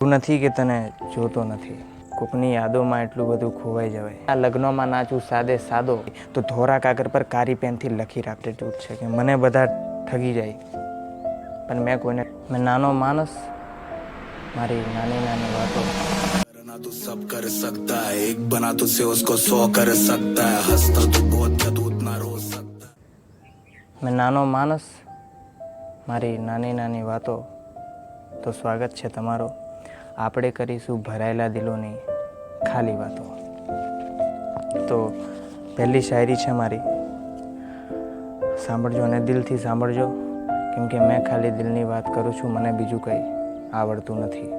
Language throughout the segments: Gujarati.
એવું નથી કે તને જોતો નથી કોકની યાદોમાં એટલું બધું ખોવાઈ જવાય આ લગ્નમાં નાચું સાદે સાદો તો ધોરા કાગળ પર કારી પેનથી લખી રાખતે જૂથ છે કે મને બધા ઠગી જાય પણ મેં કોઈને મેં નાનો માણસ મારી નાની નાની વાતો करना तो सब कर सकता है एक बना तो से उसको सौ कर सकता है हंसता तो बहुत क्या तू उतना रो सकता है મેં નાનો માણસ મારી નાની નાની વાતો તો સ્વાગત છે તમારો આપણે કરીશું ભરાયેલા દિલોની ખાલી વાતો. તો પહેલી શાયરી છે મારી. સાંભળજો અને દિલથી સાંભળજો, કેમ કે મેં ખાલી દિલની વાત કરું છું, મને બીજું કંઈ આવડતું નથી.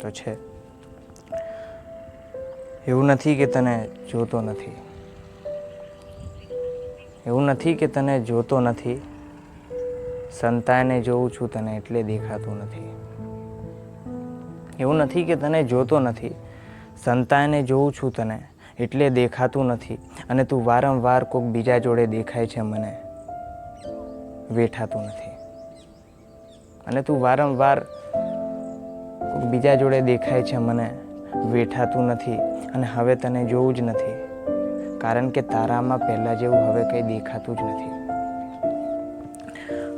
તો છે. એવું નથી કે તને જોતો નથી. એવું નથી કે તને જોતો નથી. સંતાને જોઉં છું તને એટલે દેખાતું નથી. એવું નથી કે તને જોતો નથી. સંતાને જોઉં છું તને, એટલે દેખાતું નથી. અને તું વારંવાર કોઈક બીજા જોડે દેખાય છે મને. વેઠાતું નથી. અને તું વારંવાર કોઈક બીજા જોડે દેખાય છે મને, વેઠાતું નથી. અને હવે તને જોવું જ નથી. કારણ કે તારામાં પહેલાં જેવું હવે કંઈ દેખાતું જ નથી.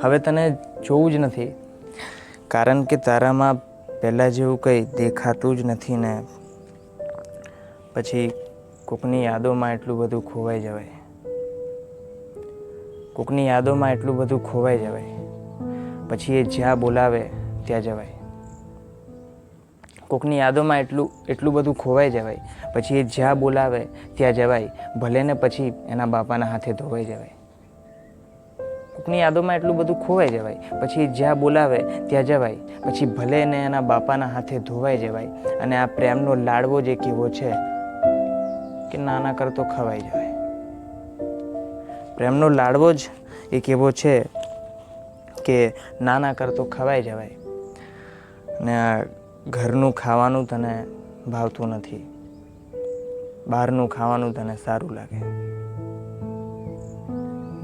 હવે તને જોવું જ નથી. કારણ કે તારામાં પહેલાં જેવું કંઈ દેખાતું જ નથી ને, પછી કોકની યાદોમાં એટલું બધું ખોવાઈ જવાય. કોકની યાદોમાં એટલું બધું ખોવાઈ જવાય. પછી એ જ્યાં બોલાવે ત્યાં જવાય. કોકની યાદોમાં એટલું એટલું બધું ખોવાઈ જવાય. પછી એ જ્યાં બોલાવે ત્યાં જવાય. ભલે ને પછી એના બાપાના હાથે ધોવાઈ જવાય. કોકની યાદોમાં એટલું બધું ખોવાઈ જવાય. પછી જ્યાં બોલાવે ત્યાં જવાય. પછી ભલે ને એના બાપાના હાથે ધોવાઈ જવાય. અને આ પ્રેમનો લાડવો જે કેવો છે કે નાના કરતો ખવાઈ જવાય. પ્રેમનો લાડવો જ એક એવો છે કે નાના કરતો ખવાઈ જવાય. અને આ ઘરનું ખાવાનું તને ભાવતું નથી. બહારનું ખાવાનું તને સારું લાગે.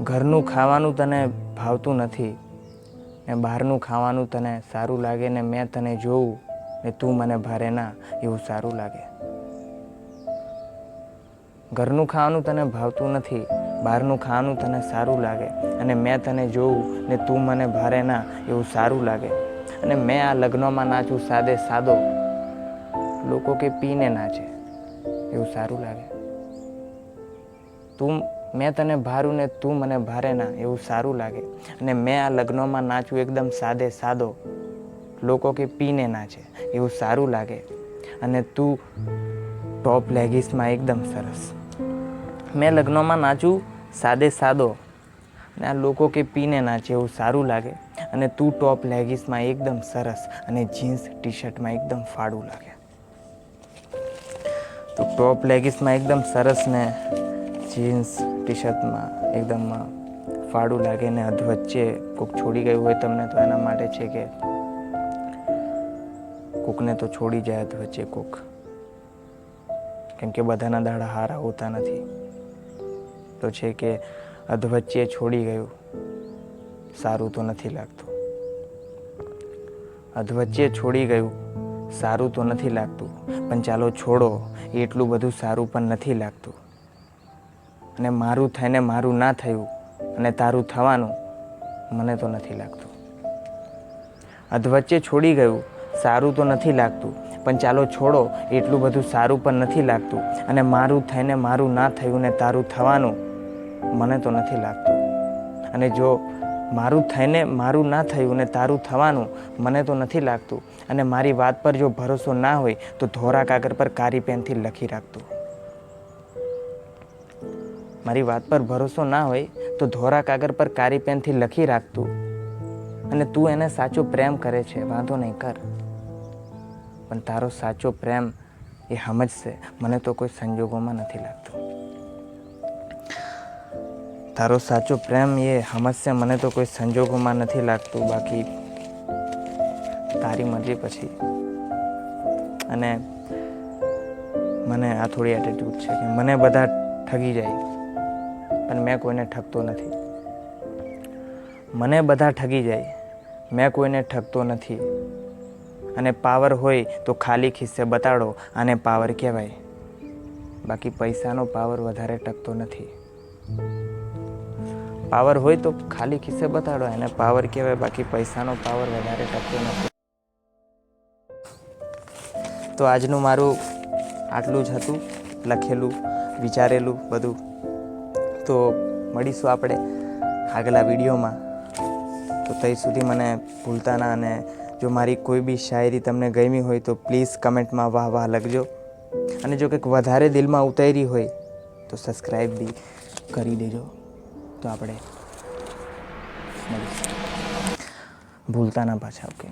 ઘરનું ખાવાનું તને ભાવતું નથી ને બહારનું ખાવાનું તને સારું લાગે ને મેં તને જોઉં ને તું મને ભારે ના, એવું સારું લાગે. ઘરનું ખાવાનું તને ભાવતું નથી, બહારનું ખાવાનું તને સારું લાગે અને મેં તને જોઉં ને તું મને ભારે ના, એવું સારું લાગે. અને મેં આ લગ્નમાં નાચું સાદે સાદો, લોકો કે પીને નાચે, એવું સારું લાગે. તું મેં તને ભારું ને તું મને ભારે ના, એવું સારું લાગે. અને મેં આ લગ્નમાં નાચું એકદમ સાદે સાદો. લોકો કે પીને નાચે, એવું સારું લાગે. અને તું ટોપ લેગીસમાં એકદમ સરસ. મેં લગ્નમાં નાચું સાદે સાદો. અને આ લોકો કે પીને નાચે, એવું સારું લાગે. અને તું ટોપ લેગીસમાં એકદમ સરસ. અને જીન્સ ટી શર્ટમાં એકદમ ફાડું લાગે. તો ટોપ લેગીસમાં એકદમ સરસ ને જીન્સ ટી શર્ટમાં એકદમ ફાડું લાગે ને અધવચ્ચે કોક છોડી ગયું હોય તમને તો એના માટે છે કે કોકને તો છોડી જાય અધવચ્ચે કોક. કેમ કે બધાના દાડા હારા હોતા નથી. તો છે કે અધવચ્ચે છોડી ગયું, સારું તો નથી લાગતું. અધવચ્ચે છોડી ગયું, સારું તો નથી લાગતું. પણ ચાલો છોડો, એટલું બધું સારું પણ નથી લાગતું. અને મારું થઈને મારું ના થયું અને તારું થવાનું મને તો નથી લાગતું. અધવચ્ચે છોડી ગયું, સારું તો નથી લાગતું, પણ ચાલો છોડો, એટલું બધું સારું પણ નથી લાગતું અને મારું થઈને મારું ના થયું ને તારું થવાનું મને તો નથી લાગતું. અને જો મારું થઈને મારું ના થયું ને તારું થવાનું મને તો નથી લાગતું અને મારી વાત પર જો ભરોસો ના હોય તો ધોરા કાગળ પર કારી પેનથી લખી રાખતું. મારી વાત પર ભરોસો ના હોય તો ધોરા કાગળ પર કારી પેનથી લખી રાખતું અને તું એને સાચો પ્રેમ કરે છે, વાંધો નહીં કર. પણ તારો સાચો પ્રેમ એ સમજશે, મને તો કોઈ સંજોગોમાં નથી લાગતું. તારો સાચો પ્રેમ એ સમજશે, મને તો કોઈ સંજોગોમાં નથી લાગતું. બાકી તારી મરજી પછી. અને મને આ થોડી એટીટ્યૂડ છે કે મને બધા ઠગી જાય. પણ મેં કોઈને ઠગતો નથી. મને બધા ઠગી જાય, મેં કોઈને ઠગતો નથી. અને પાવર હોય તો ખાલી ખિસ્સે બતાડો આને પાવર કહેવાય. બાકી પૈસાનો પાવર વધારે ટકતો નથી. પાવર હોય તો ખાલી ખિસ્સે બતાડો એને પાવર કહેવાય, બાકી પૈસાનો પાવર વધારે ટકતો નથી. તો આજનું મારું આટલું જ હતું, લખેલું, વિચારેલું બધું. તો મળીશું આપણે આગલા વિડીયોમાં. તો ત્યાં સુધી મને ભૂલતા ના અને જો મારી કોઈ બી શાયરી તમને ગમી હોય તો પ્લીઝ કમેન્ટમાં વાહ વાહ લખજો. અને જો કંઈક વધારે દિલમાં ઉતારી હોય તો સબસ્ક્રાઈબ બી કરી દેજો. તો આપણે ભૂલતા ના પાછા, ઓકે.